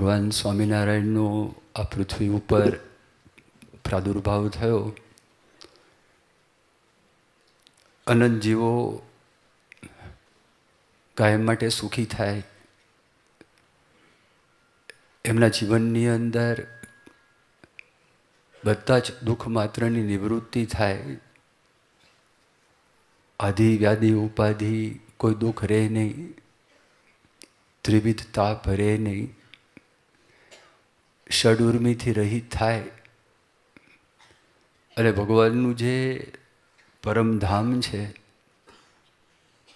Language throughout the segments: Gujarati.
ભગવાન સ્વામિનારાયણનો આ પૃથ્વી ઉપર પ્રાદુર્ભાવ થયો. અનંત જીવો કાયમ માટે સુખી થાય. એમના જીવનની અંદર બધા જ દુઃખ માત્રની નિવૃત્તિ થાય. આધિ વ્યાધિ ઉપાધિ, કોઈ દુઃખ રહે નહીં. ત્રિવિધ તાપ રહે નહીં. ષડ ઉર્મિથી રહિત થાય. અને ભગવાનનું જે પરમધામ છે,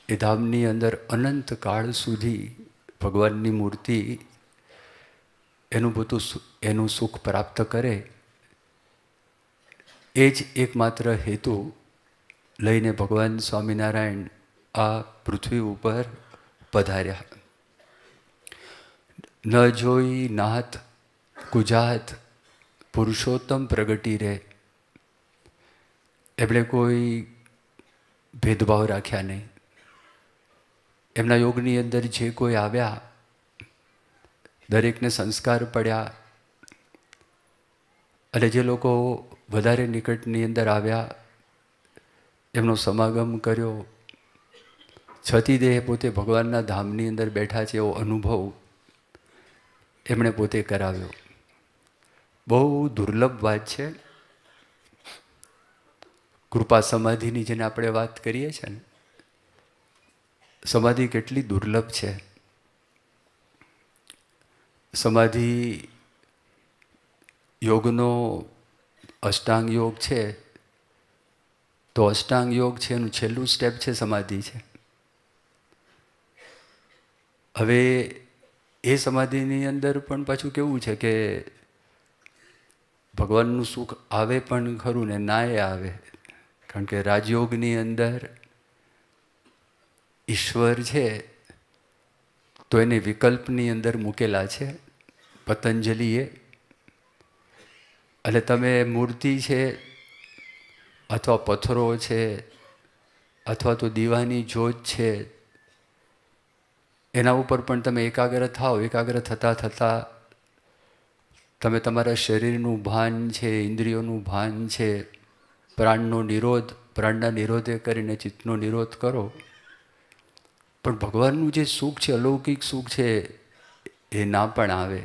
એ ધામની અંદર અનંત કાળ સુધી ભગવાનની મૂર્તિ એનું બધું એનું સુખ પ્રાપ્ત કરે. એ જ એકમાત્ર હેતુ લઈને ભગવાન સ્વામિનારાયણ આ પૃથ્વી ઉપર પધાર્યા. ન જોઈ નાત કુજાત પુરુષોત્તમ પ્રગટી રહે. એમણે કોઈ ભેદભાવ રાખ્યા નહીં. એમના યોગની અંદર જે કોઈ આવ્યા, દરેકને સંસ્કાર પડ્યા અને જે લોકો વધારે નિકટની અંદર આવ્યા, એમનો સમાગમ કર્યો. છતી દેહ પોતે ભગવાનના ધામની અંદર બેઠા છે એવો અનુભવ એમણે પોતે કરાવ્યો. બહુ દુર્લભ વાત છે. કૃપા સમાધિની જેને આપણે વાત કરીએ છીએ ને, સમાધિ કેટલી દુર્લભ છે. સમાધિ યોગનો અષ્ટાંગ યોગ છે. તો અષ્ટાંગ યોગ છે, એનું છેલ્લું સ્ટેપ છે સમાધિ છે. હવે એ સમાધિની અંદર પણ પાછું કેવું છે કે ભગવાનનું સુખ આવે પણ ખરું ને નાય આવે. કારણ કે રાજયોગની અંદર ઈશ્વર છે, તો એને વિકલ્પની અંદર મૂકેલા છે, પતંજલિએ. એટલે તમે મૂર્તિ છે, અથવા પથ્થરો છે, અથવા તો દીવાની જોત છે, એના ઉપર પણ તમે એકાગ્ર થાઓ, એકાગ્ર થતાં થતાં તમે તમારા શરીરનું ભાન છે, ઇન્દ્રિયોનું ભાન છે, પ્રાણનો નિરોધ, પ્રાણના નિરોધે કરીને ચિત્તનો નિરોધ કરો. પણ ભગવાનનું જે સુખ છે, અલૌકિક સુખ છે, એ ના પણ આવે.